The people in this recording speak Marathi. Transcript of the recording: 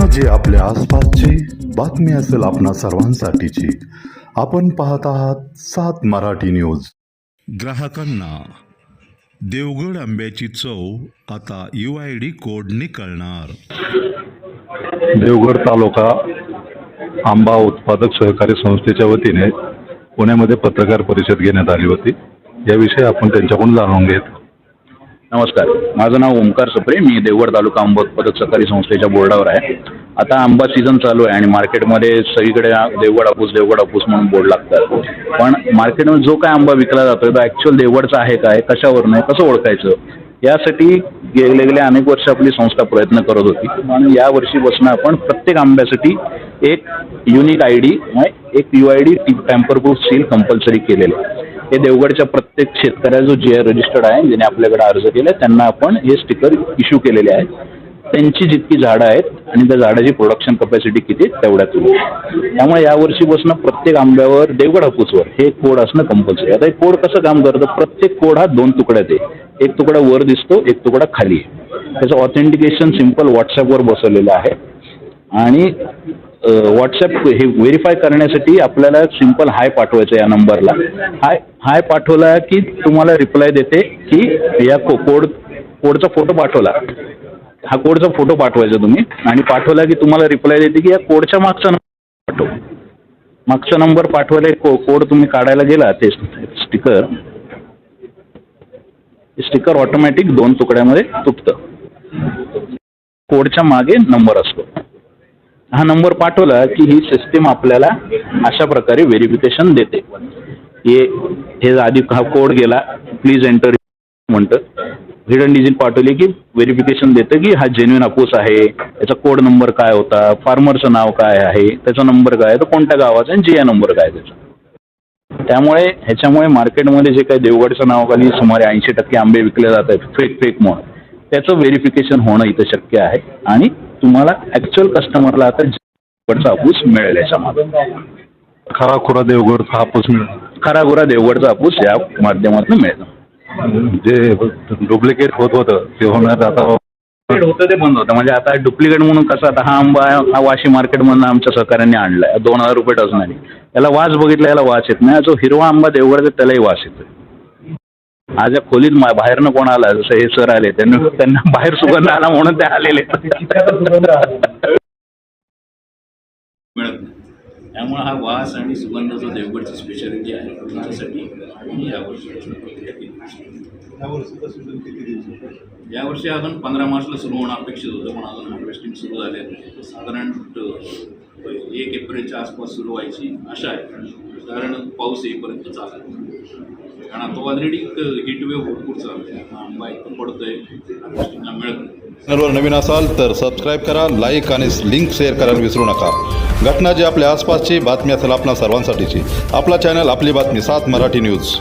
घटना जे आपल्या आसपासची बातमी असेल आपणा सर्वांसाठीची. आपण पाहत आहात सात मराठी न्यूज. ग्राहकांना देवगड आंब्याची चव आता यू आय डी कोडने कळणार देवगड तालुका आंबा उत्पादक सहकारी संस्थेच्या वतीने पुण्यामध्ये पत्रकार परिषद घेण्यात आली होती. याविषयी आपण त्यांच्याकडून जाणून घेत नमस्कार. माझं नाव ओंकार सप्रे. मी देवगड तालुका आंबा पदक सहकारी संस्थेच्या बोर्डावर आहे. आता आंबा सीझन चालू आहे आणि मार्केटमध्ये सगळीकडे देवगड हापूस देवगड हापूस म्हणून बोर्ड लागतात. पण मार्केटमध्ये जो काय आंबा विकला जातोय तो ॲक्च्युअल देवगडचा आहे काय कशावरून आहे? कसं ओळखायचं? यासाठी गेले गेले अनेक वर्ष आपली संस्था प्रयत्न करत होती. आणि या वर्षीपासून आपण प्रत्येक आंब्यासाठी एक युनिक आय डी एक U I D tamper proof seal compulsory केलेलं आहे. हे देवगडच्या प्रत्येक शेतकऱ्या जो जी आय रजिस्टर्ड आहे ज्याने आपल्याकडे अर्ज केला त्यांना आपण हे स्टिकर इश्यू केलेले आहेत. त्यांची जितकी झाडं आहेत आणि त्या झाडाची प्रोडक्शन कपॅसिटी किती तेवढ्या तुम्ही त्यामुळे यावर्षीपासून प्रत्येक आंब्यावर देवगड हापूसवर हे कोड असणं कंपल्सरी आता हे कोड कसं काम करतं? प्रत्येक कोड हा दोन तुकड्यात आहे. एक तुकडा वर दिसतो एक तुकडा खाली आहे. त्याचं ऑथेंटिकेशन सिंपल व्हॉट्सॲपवर बसवलेलं आहे. आणि व्हॉट्सअप हे व्हेरीफाय करण्यासाठी आपल्याला सिंपल हाय पाठवायचं या नंबरला हाय हाय पाठवला की तुम्हाला रिप्लाय देते की या को कोड कोडचा फोटो पाठवला. हा कोडचा फोटो पाठवायचा तुम्ही आणि पाठवला की तुम्हाला रिप्लाय देते की या कोडच्या मागचा नंबर पाठव. मागचा नंबर पाठवायला को कोड तुम्ही काढायला गेला ते स्टिकर स्टिकर ऑटोमॅटिक दोन तुकड्यामध्ये तुटतं. कोडच्या मागे नंबर असतो. हा नंबर पाठवला की ही सिस्टीम आपल्याला अशा प्रकारे व्हेरिफिकेशन देते. हे हे आधी हा कोड गेला प्लीज एंटर म्हणतं. हिडन डिजिट पाठवली की व्हेरिफिकेशन देतं की हा जेन्युन हापूस आहे. त्याचा कोड नंबर काय होता? फार्मरचं नाव काय आहे? त्याचा नंबर काय आहे? तो कोणत्या गावाचा आणि जी या नंबर काय त्याचा? त्यामुळे ह्याच्यामुळे मार्केटमध्ये जे काही देवगडच्या नावाखाली सुमारे ऐंशी टक्के आंबे विकले जात आहेत फेक फेक म्हणून. त्याचं व्हेरिफिकेशन होणं इथं शक्य आहे. आणि तुम्हाला ॲक्च्युअल कस्टमरला आता देवगडचा हापूस मिळेल याच्यामध्ये खरा खुरा देवगड हापूस मिळणार खरा गुरा देवगडचा हापूस या माध्यमातून मिळेल जे डुप्लिकेट होत होतं ते होणार आता होतं ते बंद होतं. म्हणजे आता डुप्लिकेट म्हणून कसं आता हा आंबा हा वाशी मार्केटमधून आमच्या सहकाऱ्यांनी आणलाय. दोन हजार रुपये डझन आहे याला वास बघितला याला वास येत नाही. जो हिरवा आंबा देवगडचा त्यालाही वास येतो आज या खोलीत मा- बाहेरनं कोण आला? जसं हे सर आले त्यांना त्यांना बाहेर सुगंध आला म्हणून ते आलेले. मिळत नाही. त्यामुळे हा वास आणि सुगंध जो देवगडची स्पेशालिटी आहे. त्याच्यासाठी मी यावर्षी यावर्षी अजून पंधरा मार्चला सुरू होणं अपेक्षित होतं पण अजून हार्वेस्टिंग सुरू झाले नाही. साधारण एक एप्रिलच्या आसपास सुरू व्हायची आशा आहे. साधारण पाऊस येईपर्यंत चालेल कारण आता ऑलरेडी हिट वेव्ह भरपूर चालू आंबा इथं पडतोय. हार्वेस्टिंगला मिळत चॅनलवर नवीन असाल तर सबस्क्राईब करा लाईक आणि लिंक शेअर करायला विसरू नका. घटना जी आपल्या आसपासची बातमी असेल आपल्या सर्वांसाठीची. आपला चॅनल आपली बातमी सात मराठी न्यूज